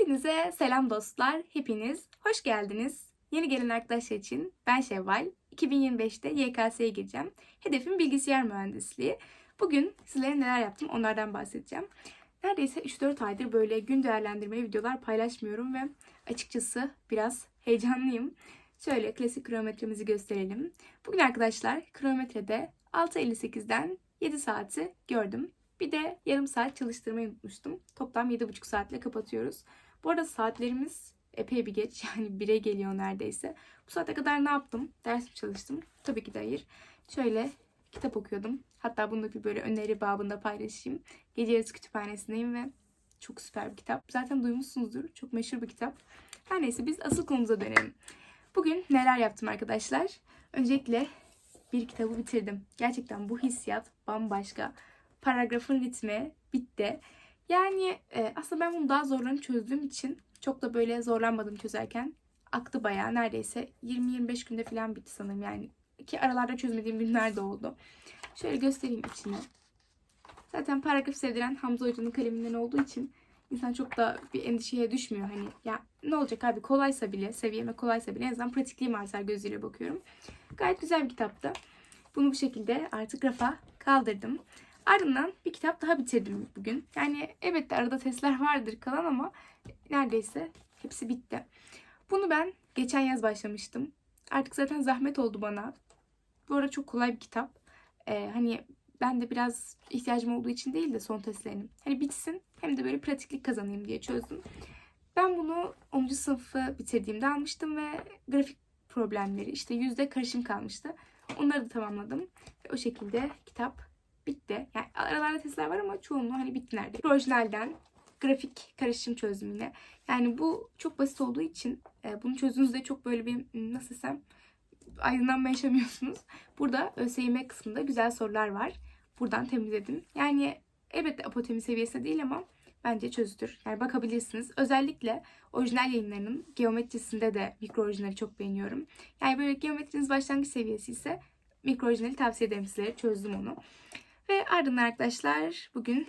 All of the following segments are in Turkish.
Hepinize selam dostlar. Hepiniz hoş geldiniz. Yeni gelen arkadaşlar için ben Şevval. 2025'te YKS'ye gireceğim. Hedefim bilgisayar mühendisliği. Bugün sizlere neler yaptım onlardan bahsedeceğim. Neredeyse 3-4 aydır böyle gün değerlendirme videolar paylaşmıyorum ve açıkçası biraz heyecanlıyım. Şöyle klasik kronometremizi gösterelim. Bugün arkadaşlar kronometrede 6.58'den 7 saati gördüm. Bir de yarım saat çalıştırmayı unutmuştum. Toplam 7,5 saatle kapatıyoruz. Bu arada saatlerimiz epey bir geç. Yani 1'e geliyor neredeyse. Bu saate kadar ne yaptım? Ders mi çalıştım? Tabii ki de hayır. Şöyle kitap okuyordum. Hatta bunu bir böyle öneri babında paylaşayım. Gece yarısı kütüphanesindeyim ve çok süper bir kitap. Zaten duymuşsunuzdur. Çok meşhur bir kitap. Her neyse biz asıl konumuza dönelim. Bugün neler yaptım arkadaşlar? Öncelikle bir kitabı bitirdim. Gerçekten bu hissiyat bambaşka paragrafın ritmi bitti. Yani e, aslında ben bunu daha zorlarını çözdüğüm için çok da böyle zorlanmadım çözerken. Aktı bayağı neredeyse 20-25 günde falan bitti sanırım yani. Ki aralarda çözmediğim günler de oldu. Şöyle göstereyim içini. Zaten paragraf sevdiren Hamza Hoca'nın kaleminden olduğu için insan çok da bir endişeye düşmüyor. Hani ya ne olacak abi kolaysa bile, seviyeme kolaysa bile en azından pratikliğim artar gözüyle bakıyorum. Gayet güzel bir kitaptı. Bunu bu şekilde artık rafa kaldırdım. Ardından bir kitap daha bitirdim bugün. Yani evet de arada testler vardır kalan ama neredeyse hepsi bitti. Bunu ben geçen yaz başlamıştım. Artık zaten zahmet oldu bana. Bu arada çok kolay bir kitap. Ee, hani ben de biraz ihtiyacım olduğu için değil de son testlerim. Hani bitsin hem de böyle pratiklik kazanayım diye çözdüm. Ben bunu 10. sınıfı bitirdiğimde almıştım ve grafik problemleri işte yüzde karışım kalmıştı. Onları da tamamladım. Ve o şekilde kitap bitti. Yani aralarda testler var ama çoğunluğu hani bitti neredeyse. Orijinalden grafik karışım çözdüm yine. Yani bu çok basit olduğu için e, bunu çözdüğünüzde çok böyle bir m, nasıl desem aydınlanma yaşamıyorsunuz. Burada ÖSYM kısmında güzel sorular var. Buradan temizledim. Yani elbette apotemi seviyesinde değil ama bence çözülür. Yani bakabilirsiniz. Özellikle orijinal yayınlarının geometrisinde de mikro orijinali çok beğeniyorum. Yani böyle geometriniz başlangıç seviyesi ise mikro orijinali tavsiye ederim sizlere. Çözdüm onu. Ve ardından arkadaşlar bugün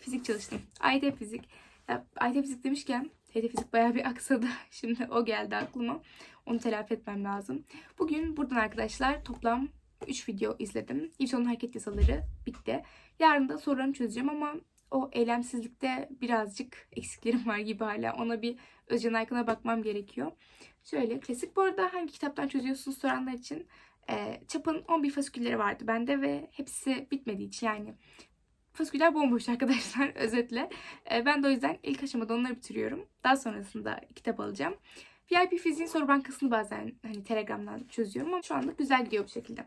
fizik çalıştım. AYT fizik. Ya, AYT fizik demişken TYT fizik bayağı bir aksadı. Şimdi o geldi aklıma. Onu telafi etmem lazım. Bugün buradan arkadaşlar toplam 3 video izledim. İpson'un hareket yasaları bitti. Yarın da sorularını çözeceğim ama o eylemsizlikte birazcık eksiklerim var gibi hala. Ona bir Özcan Aykın'a bakmam gerekiyor. Şöyle klasik. Bu arada hangi kitaptan çözüyorsunuz soranlar için e, çapın 11 fasikülleri vardı bende ve hepsi bitmediği için yani fasiküller bomboş arkadaşlar özetle. E, ben de o yüzden ilk aşamada onları bitiriyorum. Daha sonrasında kitap alacağım. VIP fiziğin soru bankasını bazen hani Telegram'dan çözüyorum ama şu anda güzel gidiyor bu şekilde.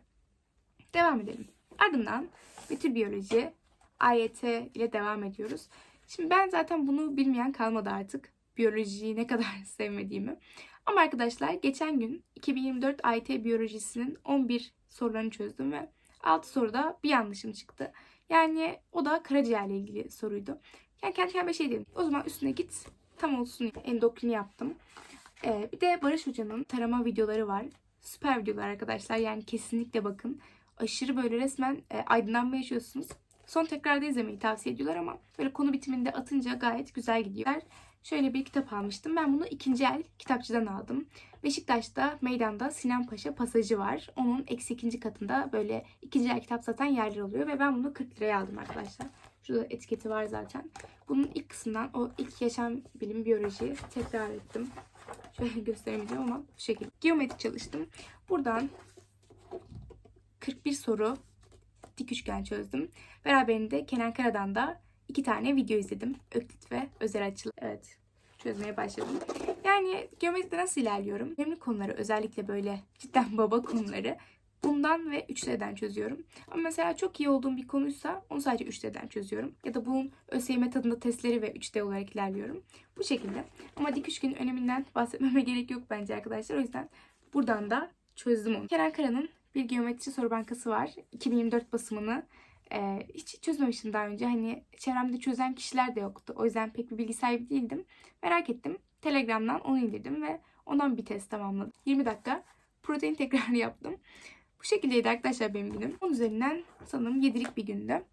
Devam edelim. Ardından betül biyoloji, AYT ile devam ediyoruz. Şimdi ben zaten bunu bilmeyen kalmadı artık. Biyolojiyi ne kadar sevmediğimi. Ama arkadaşlar geçen gün 2024 AYT biyolojisinin 11 sorularını çözdüm ve 6 soruda bir yanlışım çıktı. Yani o da karaciğerle ilgili soruydu. Yani kendi kendime şey dedim. O zaman üstüne git tam olsun endokrini yaptım. Ee, bir de Barış Hoca'nın tarama videoları var. Süper videolar arkadaşlar. Yani kesinlikle bakın. Aşırı böyle resmen e, aydınlanma yaşıyorsunuz. Son tekrarda izlemeyi tavsiye ediyorlar ama böyle konu bitiminde atınca gayet güzel gidiyor. Şöyle bir kitap almıştım. Ben bunu ikinci el kitapçıdan aldım. Beşiktaş'ta meydanda Sinan Paşa pasajı var. Onun eksi ikinci katında böyle ikinci el kitap satan yerler oluyor. Ve ben bunu 40 liraya aldım arkadaşlar. Şurada etiketi var zaten. Bunun ilk kısmından o ilk yaşam bilim biyolojiyi tekrar ettim. Şöyle gösteremeyeceğim ama bu şekilde. Geometri çalıştım. Buradan 41 soru dik üçgen çözdüm. Beraberinde Kenan Kara'dan da iki tane video izledim. Öklit ve özel açılı. Evet çözmeye başladım. Yani geometride nasıl ilerliyorum? Önemli konuları özellikle böyle cidden baba konuları bundan ve 3D'den çözüyorum. Ama mesela çok iyi olduğum bir konuysa onu sadece 3D'den çözüyorum. Ya da bunun ÖSYM tadında testleri ve 3D olarak ilerliyorum. Bu şekilde. Ama dik üçgenin öneminden bahsetmeme gerek yok bence arkadaşlar. O yüzden buradan da çözdüm onu. Kenan Kara'nın bir geometri soru bankası var. 2024 basımını ee, hiç çözmemiştim daha önce. Hani çevremde çözen kişiler de yoktu. O yüzden pek bir bilgi sahibi değildim. Merak ettim. Telegram'dan onu indirdim ve ondan bir test tamamladım. 20 dakika protein tekrarı yaptım. Bu şekildeydi arkadaşlar benim günüm. Onun üzerinden sanırım yedilik bir gündü.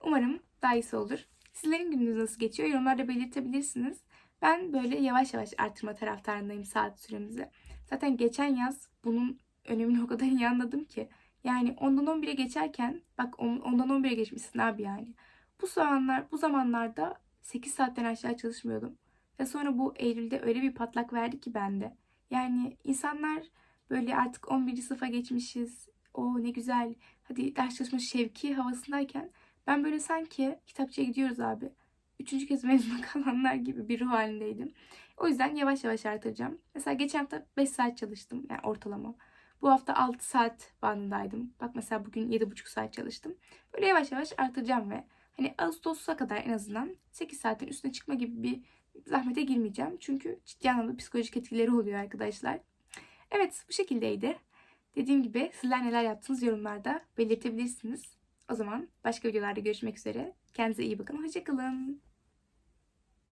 Umarım daha iyisi olur. Sizlerin gününüz nasıl geçiyor? Yorumlarda belirtebilirsiniz. Ben böyle yavaş yavaş artırma taraftarındayım saat süremizi. Zaten geçen yaz bunun önemini o kadar iyi anladım ki. Yani ondan 11'e geçerken bak on- ondan 11'e geçmişsin abi yani. Bu zamanlar bu zamanlarda 8 saatten aşağı çalışmıyordum. Ve sonra bu Eylül'de öyle bir patlak verdi ki bende. Yani insanlar böyle artık 11. sınıfa geçmişiz. O ne güzel. Hadi ders çalışma şevki havasındayken ben böyle sanki kitapçıya gidiyoruz abi. Üçüncü kez mezuna kalanlar gibi bir ruh halindeydim. O yüzden yavaş yavaş artıracağım. Mesela geçen hafta 5 saat çalıştım. Yani ortalama. Bu hafta 6 saat bandındaydım. Bak mesela bugün 7,5 saat çalıştım. Böyle yavaş yavaş artıracağım ve hani Ağustos'a kadar en azından 8 saatin üstüne çıkma gibi bir zahmete girmeyeceğim. Çünkü ciddi anlamda psikolojik etkileri oluyor arkadaşlar. Evet bu şekildeydi. Dediğim gibi sizler neler yaptınız yorumlarda belirtebilirsiniz. O zaman başka videolarda görüşmek üzere. Kendinize iyi bakın. Hoşçakalın.